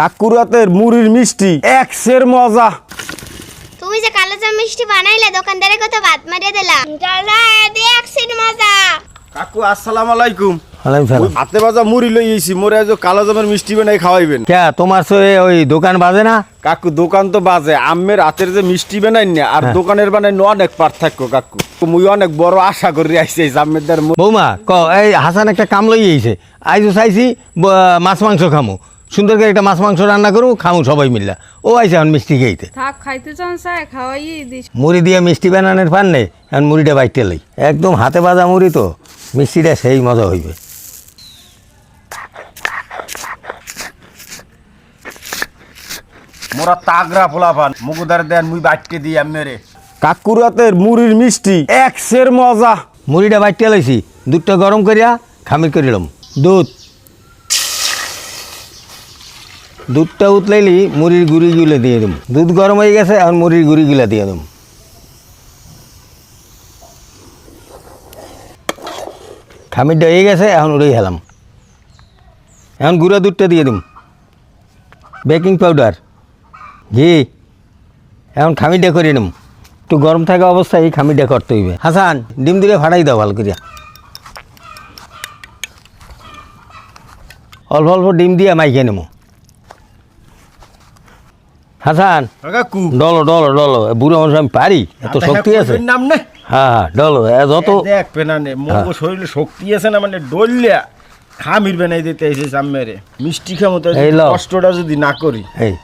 কাকুরাতের মুড়ির মিষ্টি একশের মজা। তুমি যে কালো জাম মিষ্টি বানাইলে দোকানদারের কত বাদ মারিয়ে দিলাম। চলো দেখছি মজা। কাকু আসসালাম আলাইকুম। আলাইকুম সালাম। হাতে ভাজা মুড়ি লই এসি মোরে আজ কালো জামের মিষ্টি বানাই খাওয়াইবেন। ক্যা তোমার সে ওই দোকান বাজে না? কাকু দোকান তো বাজে আমের হাতের যে মিষ্টি বানাই না আর হ্যাঁ। দোকানের বানাই না অনেক পার্থক্য কাকু। মুই অনেক বড় আশা করি এই আমের বৌমা ক এই হাসান একটা কাম লই আইছে। আইজো চাইছি মাছ মাংস খামু। সুন্দর করে একটা মাছ মাংস রান্না করু খামু সবাই মিল্লা। ও আইছে এখন মিষ্টি খেয়েতে থাক খাইতে চান চায় খাওয়াই দিস। মুড়ি দিয়ে মিষ্টি বানানোর ফান নেই এখন মুড়িটা বাইতে লই। একদম হাতে বাজা মুড়ি তো মিষ্টিটা সেই মজা হইবে। মোরা তাগরা পোলাপান মুগুদার দেন মুই বাইটকে দিই আমেরে কাকুরাতের মুড়ির মিষ্টি একশের মজা। মুড়িটা বাইতে লইছি দুধটা গরম করিয়া খামির করিলাম। দুধ। দুধটা উতলাইলি, মুড়ির গুঁড়িগুলো দিয়ে দিম। দুধ গরম হয়ে গেছে এখন মুড়ির গুঁড়িগুলো দিয়ে দিম। খামিরটা হয়ে গেছে, এখন উড়েই হেলাম এখন গুঁড়া দুধটা দিয়ে দিম। Baking powder. ঘি। এখন খামিরটা করে নিম। একটু গরম থাকা অবস্থায় এই খামিরটা করতে হইবে। হাসান, ডিম দিলে ফাটাই দাও ভালো করিয়া। অল্প অল্প ডিম দিয়ে মাইকে নেব হাসান কাকু ডলো ডলো ডলো। বুড়ো মানুষ আমি পারি এত শক্তি আছে। নাম নে। হ্যাঁ হ্যাঁ ডলো যত মোর শরীরে শক্তি আছে না মানে দিতে এসেছে আমেরে মিষ্টি খামো তো। কষ্টটা যদি না করি এই।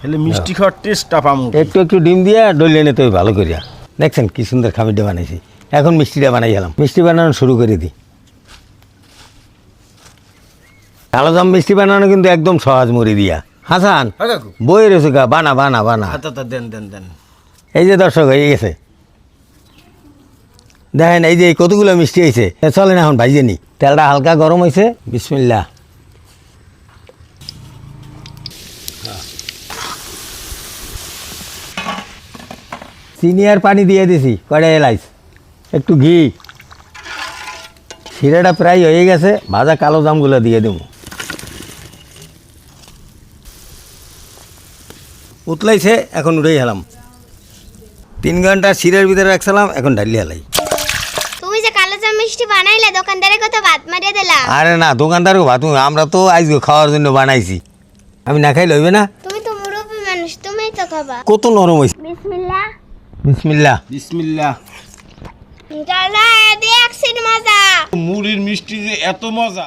তাহলে মিষ্টি খাওয়ার টেস্টটা পামু একটু একটু ডিম দিয়ে ডলিয়ে নিতে হবে ভালো করিয়া। দেখছেন কি সুন্দর খামিরটা বানাইছি। এখন মিষ্টিটা বানাই গেলাম। মিষ্টি বানানো শুরু করে দিই কালো জাম মিষ্টি বানানো কিন্তু একদম সহজ মুড়ি দিয়া। হাসান হ্যাঁ বই রয়েছে গা বানা বানা বানা। দেন দেন দেন। এই যে দর্শক হয়ে গেছে। দেখেন এই যে কতগুলো মিষ্টি হয়েছে। চলেন এখন ভাইজে নি। তেলটা হালকা গরম হয়েছে। বিসমিল্লা চিনি আর পানি দিয়ে দিছি কড়াই এলাইচ? একটু ঘি। শিরাটা প্রায় হয়ে গেছে ভাজা কালো জামগুলো দিয়ে দেবো। উতলাইছে এখন উঠেই হেলাম। তিন ঘণ্টা শিরের ভিতরে রাখছিলাম এখন ডালি হেলাই। তুমি যে কালো জাম মিষ্টি বানাইলে দোকানদারের কত বাদ মারিয়ে দিলাম। আরে না দোকানদারকে ভাত আমরা তো আজকে খাওয়ার জন্য বানাইছি। আমি না খাই লইবে না। তুমি তো মুরব্বী মানুষ তুমিই তো খাবা। কত নরম হয়েছে বিসমিল্লাহ। বিসমিল্লা বিসমিল্লাহ। মজা। মুড়ির মিষ্টি যে এত মজা।